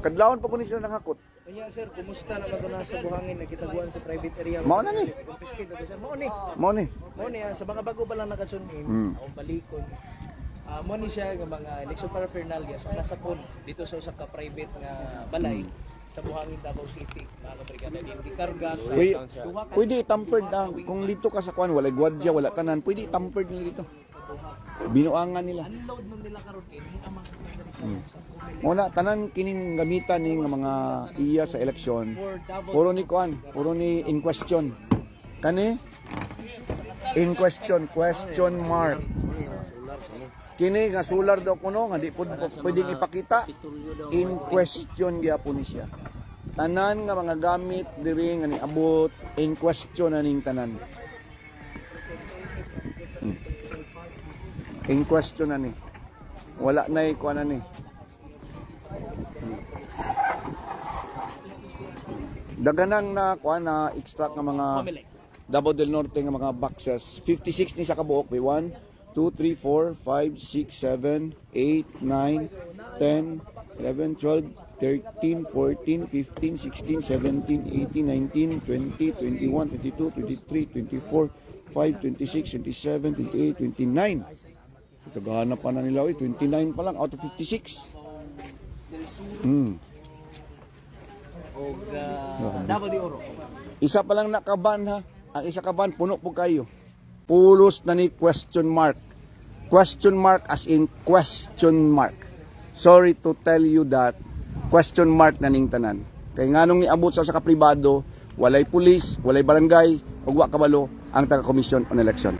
Kadlawon pa ko ni sila nangakot. Kanya sir, kumusta na sa buhangin na kitaguan sa private area? Mao na ni. Confiscate na sir. Mao ni. Mo ni. Mo ni ah, sa mga bago pa lang nakasunin, Hmm. akong balikon. Ah, mo ni siya nga mga election paraphernalia sa nasapon dito sa usa ka private nga balay sa buhangin Davao City. Mga kabrigada di karga sa ka pwede tampered ang kung dito ka sa kwan wala gwadya wala tanan pwede tampered nila dito. Binuangan nila. unload man nila karon kay ni amang Muna tanan kining gamitan ni nga mga iya sa eleksyon. Puro ni kwan, puro ni in question. Kani in question, question mark. Kini nga solar daw kuno nga di pud pwedeng ipakita. In question gyapon ni siya. Tanan nga mga gamit diri nga niabot in question aning tanan. Hmm. In question ani. Wala na kuan ani. Daganang na kuan na extract nga mga. Davao del Norte nga mga boxes. 56 ni sa kabuok. May 1, 2, 3, 4, 5, 6, 7, 8, 9, 10, 11, 12, 13, 14, 15, 16, 17, 18, 19, 20, 21, 22, 23, 24, 5, 26, 27, 28, 29. Tagahanap pa na nila. Oy, 29 pa lang out of 56. Hmm. og ah, Davao de Oro. Isa pa lang nakaban ha. Ang isa ka ban puno po kayo. Pulos na ni question mark. Question mark as in question mark. Sorry to tell you that question mark na ning tanan. Kay nganong niabot sa sa kapribado, walay pulis, walay barangay, ug wa kabalo ang taga-komisyon on election.